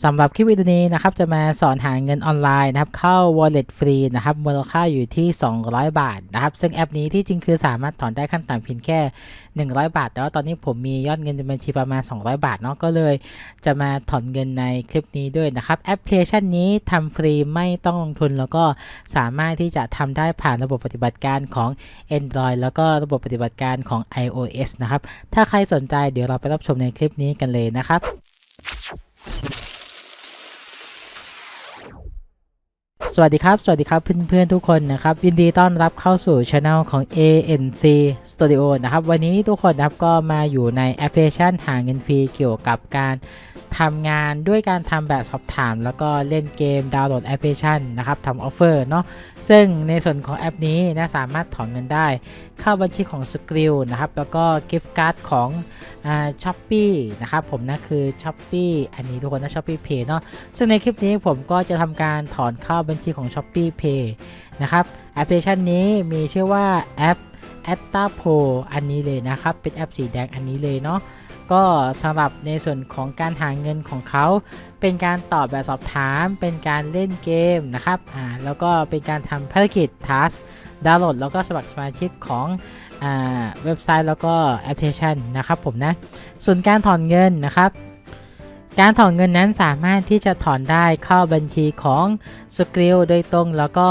สำหรับคลิปวิดีโอนี้นะครับจะมาสอนหาเงินออนไลน์นะครับเข้า wallet ฟรีนะครับมูลค่าอยู่ที่ 200 บาทนะครับซึ่งแอปนี้ที่จริงคือสามารถถอนได้ขั้นต่ำเพียงแค่ 100 บาท แต่ว่าตอนนี้ผมมียอดเงินในบัญชีประมาณ 200 บาทเนาะก็เลยจะมาถอนเงินในคลิปนี้ด้วยนะครับแอปพลิเคชันนี้ทำฟรีไม่ต้องลงทุนแล้วก็สามารถที่จะทำได้ผ่านระบบปฏิบัติการของ Android แล้วก็ระบบปฏิบัติการของ iOS นะครับถ้าใครสนใจเดี๋ยวเราไปรับชมในคลิปนี้กันเลยนะครับ สวัสดีครับ สวัสดีครับเพื่อนๆทุกคนนะครับยินดีต้อนรับเข้าสู่ช anel ของ ANC Studio นะครับ วันนี้ทุกคนนะครับก็มาอยู่ในแอปพลิเคชันหาเงินฟรีเกี่ยวกับการ ทำงานด้วยการทำแบบสอบถาม แล้วก็เล่นเกมดาวน์โหลดแอปพลิเคชันนะครับทำออฟเฟอร์เนาะซึ่งในส่วนของแอปนี้นะสามารถถอนเงินได้ เข้าบัญชีของสกิลนะครับแล้วก็กิฟต์การ์ดของช้อปปี้นะครับผมนะคือช้อปปี้อันนี้ทุกคนนะช้อปปี้เพย์เนาะซึ่งในคลิปนี้ผมก็จะทำการถอนเข้าบัญชีของ s h o p e e Pay นะครับแอปพลิเคชันนี้มีชื่อว่าแอป a t t a p o อันนี้เลยนะครับ เป็นแอปสีแดงอันนี้เลยเนาะ ก็สำหรับในส่วนของการหาเงินของเขา เป็นการตอบแบบสอบถาม เป็นการเล่นเกมนะครับอ่าแล้วก็เป็นการทำภารกิจทัสดาวน์โหลดแล้วก็สมัครสมาชิกของอ่าเว็บไซต์แล้วก็แอปพลิเคชันนะครับผมนะ ส่วนการถอนเงินนะครับ การถอนเงินนั้นสามารถที่จะถอนได้เข้าบัญชีของสกิลโดยตรงแล้วก็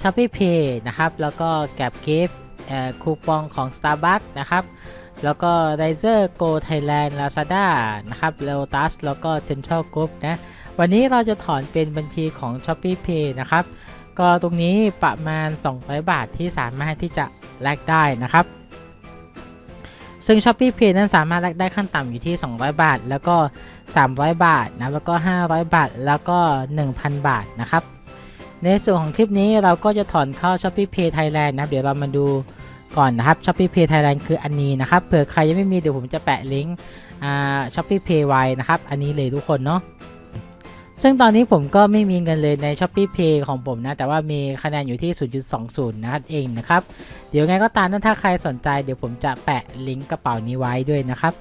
ช้อปปี้เพย์นะครับ แล้วก็แก็บกิฟต์คูปองของ Starbucks นะครับ แล้วก็ r i s e r Go Thailand Lazada นะครับ Lotus แล้วก็ Central Group นะ วันนี้เราจะถอนเป็นบัญชีของ Shopee Pay นะครับ ก็ตรงนี้ประมาณ 200 บาทที่สามารถที่จะแลกได้นะครับ ซึ่ง Shopee Pay นั้นสามารถแลกได้ขั้นต่ำอยู่ที่ 200 บาท แล้วก็ 300 บาทนะ แล้วก็ 500 บาท แล้วก็ 1,000 บาทนะครับ ในส่วนของคลิปนี้เราก็จะถอนเข้า Shopee Pay Thailand นะ เดี๋ยวเรามาดู ก่อนนะครับ Shopee Pay Thailand คืออันนี้นะครับ เผื่อใครยังไม่มีเดี๋ยวผมจะแปะลิงก์อ่า Shopee Pay ไว้นะครับ อันนี้เลยทุกคนเนาะซึ่งตอนนี้ผมก็ไม่มีเงินเลยใน Shopee Pay ของผมนะ แต่ว่ามีคะแนนอยู่ที่ 0.20 นะครับเองนะครับ เดี๋ยวไงก็ตามถ้าใครสนใจเดี๋ยวผมจะแปะลิงก์กระเป๋านี้ไว้ด้วยนะครับ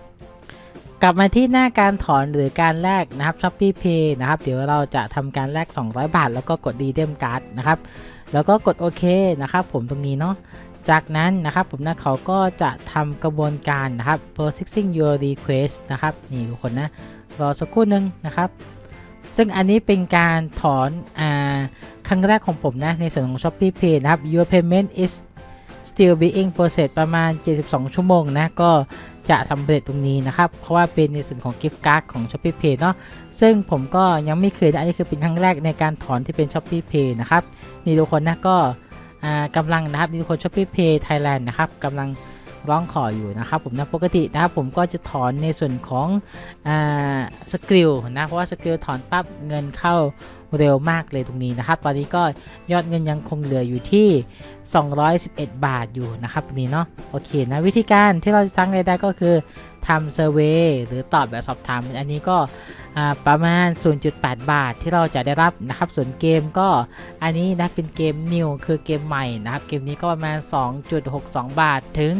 กลับมาที่หน้าการถอนหรือการแลกนะครับ Shopee Pay นะครับ เดี๋ยวเราจะทำการแลก 200 บาท แล้วก็กด Redeem Card นะครับ แล้วก็กดโอเคนะครับ ผมตรงนี้เนาะ จากนั้นนะครับผมนะเขาก็จะทำกระบวนการนะครับ processing your request นะครับนี่ทุกคนนะรอสักครู่หนึ่งนะครับ ซึ่งอันนี้เป็นการถอนอ่าครั้งแรกของผมนะ ในส่วนของ Shopee Pay นะครับ your payment is still being processed ประมาณ 72 ชั่วโมงนะ ก็จะสำเร็จตรงนี้นะครับ เพราะว่าเป็นในส่วนของ gift card ของ Shopee Pay เนาะซึ่งผมก็ยังไม่เคยนะอันนี้คือเป็นครั้งแรกในการถอนที่เป็น Shopee Pay นะครับ นี่ทุกคนนะก็ กำลังนะครับนี่ทุกคน Shopee Pay Thailand นะครับกำลังร้องขออยู่นะครับผมนะปกตินะครับผมก็จะถอนในส่วนของอสกิลนะเพราะว่าสกิลถอนปั๊บเงินเข้าเร็วมากเลยตรงนี้นะครับ ตอนนี้ก็ยอดเงินยังคงเหลืออยู่ที่ 211 บาทอยู่นะครับตรงนี้เนาะโอเคนะวิธีการที่เราจะสร้างรายได้ก็คือ ทำเซอร์เวยหรือตอบแบบสอบถาม อันนี้ก็ประมาณ 0.8 บาทที่เราจะได้รับนะครับ ส่วนเกมก็อันนี้นะเป็นเกม New คือเกมใหม่นะครับ เกมนี้ก็ประมาณ 2.62 บาทถึง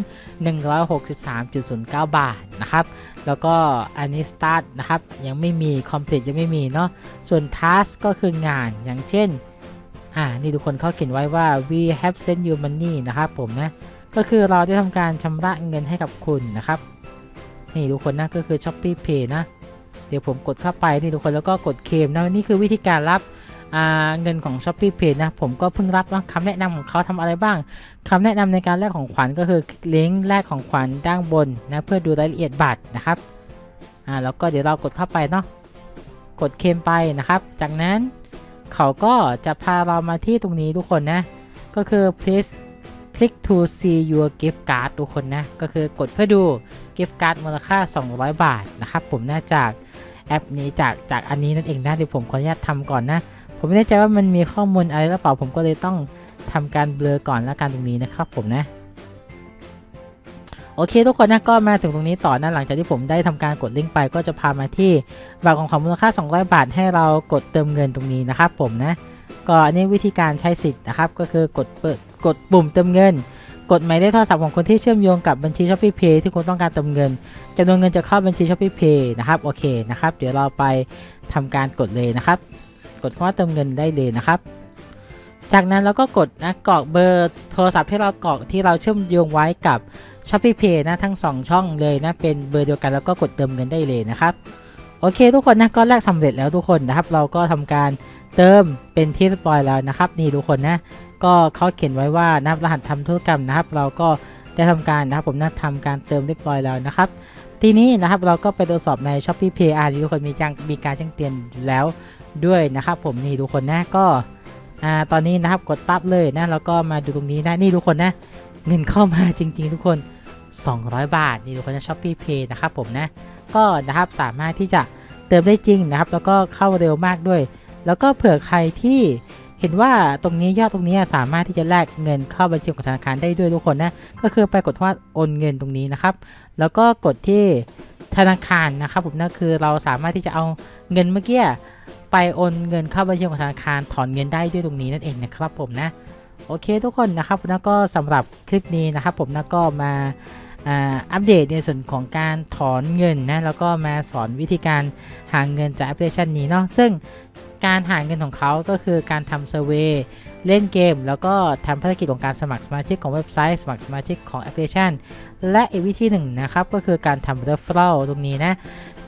163.09 บาทนะครับ แล้วก็อันนี้ Start นะครับ ยังไม่มี Complete ยังไม่มีเนาะ ส่วน Task ก็คืองานอย่างเช่นอ่า นี่ทุกคนเขาเขียนไว้ว่า we have sent you money นะครับผมนะ ก็คือเราได้ทำการชำระเงินให้กับคุณนะครับ นี่ทุกคนนะก็คือ Shopee Pay นะ เดี๋ยวผมกดเข้าไปนี่ทุกคนแล้วก็กดเคมนะนี่คือวิธีการรับเงินของ Shopee Pay นะ ผมก็เพิ่งรับนะคำแนะนำของเขาทำอะไรบ้าง คำแนะนำในการแลกของขวัญก็คือลิงก์แลกของขวัญด้านบนนะเพื่อดูรายละเอียดบัตรนะครับอ่าแล้วก็เดี๋ยวเรากดเข้าไปเนาะกดเคมไปนะครับ จากนั้นเขาก็จะพาเรามาที่ตรงนี้ทุกคนนะ ก็คือ please click to see your gift card ทุกคนนะ ก็คือกดเพื่อดู gift card มูลค่า 200 บาทนะครับผมน่าจากแอปนี้จากจากอันนี้นั่นเองนะเดี๋ยวผมขออนุญาตทำก่อนนะ ผมไม่แน่ใจว่ามันมีข้อมูลอะไรหรือเปล่าผมก็เลยต้องทำการเบลอก่อนแล้วกันตรงนี้นะครับผมนะโอเคทุกคนนะก็มาถึงตรงนี้ต่อนะหลังจากที่ผมได้ทำการกดลิงก์ไป ก็จะพามาที่บัตรของของมูลค่า 200 บาท ให้เรากดเติมเงินตรงนี้นะครับผมนะก็อันนี้วิธีการใช้สิทธิ์นะครับก็คือกดเปิด กดปุ่มเติมเงิน กดหมายเลขโทรศัพท์ของคนที่เชื่อมโยงกับบัญชี Shopee Pay ที่คุณต้องการเติมเงินจำนวนเงินจะเข้าบัญชี Shopee Pay นะครับโอเคนะครับ เดี๋ยวเราไปทำการกดเลยนะครับ กดคำว่าเติมเงินได้เลยนะครับ จากนั้นเราก็กดนะกรอกเบอร์โทรศัพท์ที่เรากรอกที่เราเชื่อมโยงไว้กับ Shopee Pay นะทั้ง 2 ช่องเลยนะเป็นเบอร์เดียวกันแล้วก็กดเติมเงินได้เลยนะครับโอเค ทุกคนนะก้อนแรกสำเร็จแล้วทุกคนนะครับ เราก็ทำการเติมเป็นที่เรียบร้อยแล้วนะครับ นี่ทุกคนนะ ก็เขาเขียนไว้ว่านะครับรหัสทำธุรกรรมนะครับ เราก็ได้ทำการนะครับผมนะทำการเติมเรียบร้อยแล้วนะครับ ทีนี้นะครับเราก็ไปตรวจสอบใน Shopee Pay อ่าทุกคนมีจังมีการแจ้งเตือนแล้วด้วยนะครับผมนี่ทุกคนนะก็อ่าตอนนี้นะครับกดปั๊บเลยนะแล้วก็มาดูตรงนี้นะนี่ทุกคนนะเงินเข้ามาจริง ๆ ทุกคน 200 บาทนี่ทุกคนนะ Shopee Pay นะครับผมนะก็นะครับสามารถที่จะเติมได้จริงนะครับ แล้วก็เข้าเร็วมากด้วย แล้วก็เผื่อใครที่ ห็นว่าตรงนี้ยอดตรงนี้สามารถที่จะแลกเงินเข้าบัญชีของธนาคารได้ด้วยทุกคนนะ ก็คือไปกดว่าโอนเงินตรงนี้นะครับ แล้วก็กดที่ธนาคารนะครับผมนั่นคือเราสามารถที่จะเอาเงินเมื่อกี้ไปโอนเงินเข้าบัญชีของธนาคารถอนเงินได้ด้วยตรงนี้นั่นเองนะครับผมนะโอเคทุกคนนะครับแล้วก็สำหรับคลิปนี้นะครับผมนะก็มาอ่าอัปเดตในส่วนของการถอนเงินนะแล้วก็มาสอนวิธีการหาเงินจากแอปพลิเคชันนี้เนาะซึ่ง การหาเงินของเขาก็คือการทำเซอร์เวยเล่นเกม แล้วก็ทำภารกิจของการสมัครสมาชิกของเว็บไซต์ สมัครสมาชิกของแอปพลิเคชัน และอีกวิธีหนึ่งนะครับ ก็คือการทำ referral ตรงนี้นะ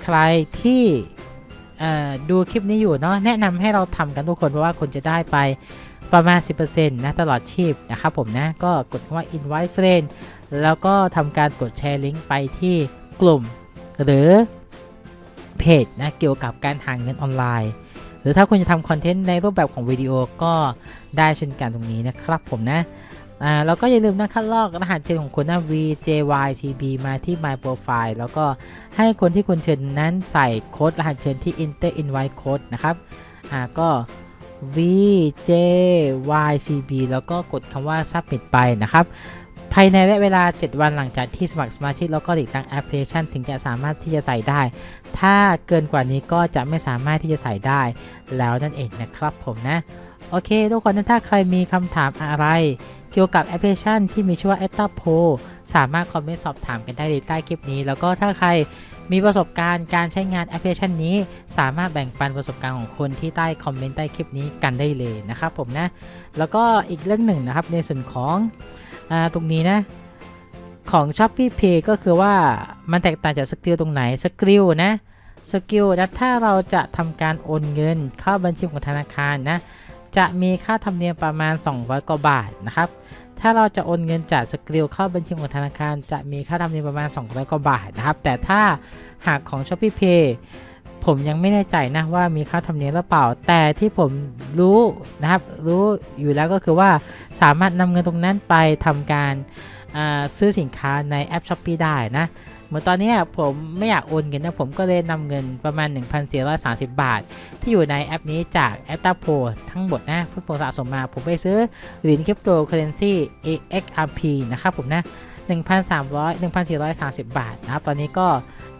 ใครที่ดูคลิปนี้อยู่เนาะแนะนำให้เราทำกันทุกคนเพราะว่าคุณจะได้ไปประมาณ 10%นะตลอดชีพนะครับผมนะ ก็กดคำว่า invite friend แล้วก็ทำการกดแชร์ลิงก์ไปที่กลุ่ม หรือเพจนะเกี่ยวกับการหาเงินออนไลน์ รือถ้าคุณจะทำคอนเทนต์ในรูปแบบของวิดีโอก็ได้เช่นกันตรงนี้นะครับผมนะอ่าแล้วก็อย่าลืมนะคัดลอกรหัสเชิญของคุณนะ VJYCB มาที่ My Profile แล้วก็ให้คนที่คุณเชิญนั้นใส่โค้ดรหัสเชิญที่ Enter Invite Code นะครับอ่าก็ VJYCB แล้วก็กดคำว่า Submit ไปนะครับ ภายในระยะเวลา 7 วันหลังจากที่สมัครสมาชิกแล้วก็ติดตั้งแอปพลิเคชันถึงจะสามารถที่จะใส่ได้ ถ้าเกินกว่านี้ก็จะไม่สามารถที่จะใส่ได้ แล้วนั่นเองนะครับผมนะ โอเค ทุกคนถ้าใครมีคำถามอะไร เกี่ยวกับแอปพลิเคชันที่มีชื่อว่า e t a p o สามารถคอมเมนต์สอบถามกันได้ใต้คลิปนี้ แล้วก็ถ้าใครมีประสบการณ์การใช้งานแอปพลิเคชันนี้ สามารถแบ่งปันประสบการณ์ของคนที่ใต้คอมเมนต์ใต้คลิปนี้กันได้เลยนะครับผมนะ แล้วก็อีกเรื่องหนึ่งนะครับในส่วนของ อาตรงนี้นะของ s h o p e e Pay ก็คือว่ามันแตกต่างจากสกิลตรงไหนสกิลนะสกิลนะถ้าเราจะทำการโอนเงินเข้าบัญชีของธนาคารนะจะมีค่าธรรมเนียมประมาณ 200กว่าบาทนะครับ ถ้าเราจะโอนเงินจากสกิลเข้าบัญชีของธนาคาร จะมีค่าธรรมเนียมประมาณ 200กว่าบาทนะครับ แต่ถ้าหากของ Shopee Pay ผมยังไม่แน่ใจนะว่ามีค่าธรรมเนียมหรือเปล่า แต่ที่ผมรู้นะครับ รู้อยู่แล้วก็คือว่าสามารถนำเงินตรงนั้นไปทำการซื้อสินค้าในแอป Shopee ได้นะเหมือนตอนนี้ผมไม่อยากโอนเงินนะผมก็เลยนำเงินประมาณ 1,430 บาท ที่อยู่ในแอปนี้จากแอปตาโพทั้งหมดนะเพื่อผมสะสมมาผมไปซื้อเหรียญคริปโตเคอเรนซี AXRP นะครับผมนะ 1,300 1,430 บาทนะครับ ตอนนี้ก็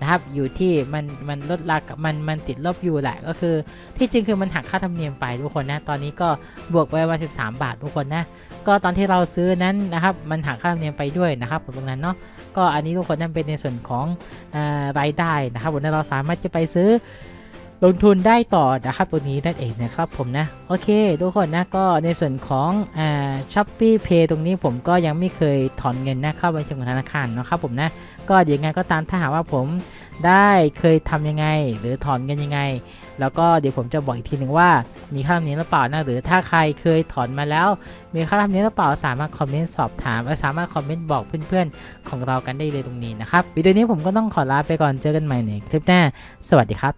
นะครับอยู่ที่มันมันลดราคามันมันติดลบอยู่แหละก็คือ ที่จริงคือมันหักค่าธรรมเนียมไปทุกคนนะตอนนี้ก็บวกไปประมาณ13 บาททุกคนนะก็ตอนที่เราซื้อนั้นนะครับมันหักค่าธรรมเนียมไปด้วยนะครับผมตรงนั้นเนาะก็อันนี้ทุกคนนั่นเป็นในส่วนของอรายได้นะครับผมนะเราสามารถจะไปซื้อ ลงทุนได้ต่อนะครับ ตัวนี้นั่นเองนะครับผมนะ โอเค ทุกคนนะก็ในส่วนของอ่าช้อปปี้เพย์ตรงนี้ผมก็ยังไม่เคยถอนเงินนะเข้าบัญชีของธนาคารนะครับผมนะก็เดี๋ยวยังไงก็ตามถ้าหากว่าผมได้เคยทำยังไง หรือถอนเงินยังไง แล้วก็เดี๋ยวผมจะบอกอีกทีหนึ่งว่ามีค่าธรรมเนียมหรือเปล่านะหรือถ้าใครเคยถอนมาแล้ว มีค่าธรรมเนียมหรือเปล่าสามารถคอมเมนต์สอบถามและสามารถคอมเมนต์บอกเพื่อนๆของเรากันได้เลยตรงนี้นะครับวิดีโอนี้ผมก็ต้องขอลาไปก่อนเจอกันใหม่ในคลิปหน้า สวัสดีครับ